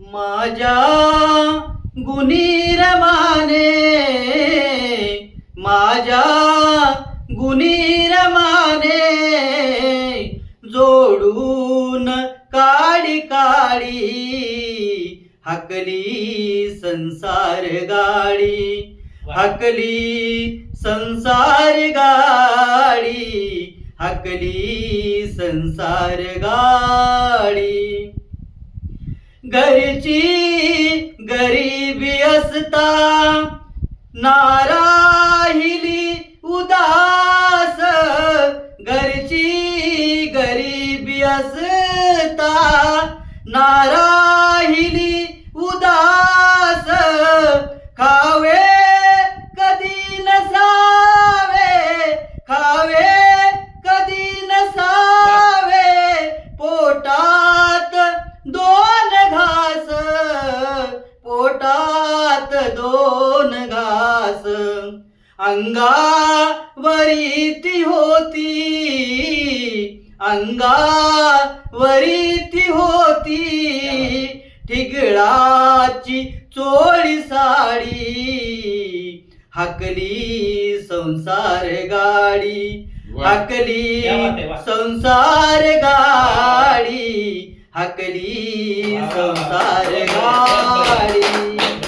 माझ्या गुणीर माने माझ्या गुणीर माने जोडून काळी काळी हाकली संसार गाडी हाकली संसार गाडी हाकली संसार गाडी. घरची गरिबी असता. नाराहिली उदास घरची गरिबी असता. नारा दोन घास अंगावरी ती होती अंगावरी ती होती ठिगळाची चोळी साडी हाकली संसार गाडी. हाकली. संसार गाडी हाकली. संसार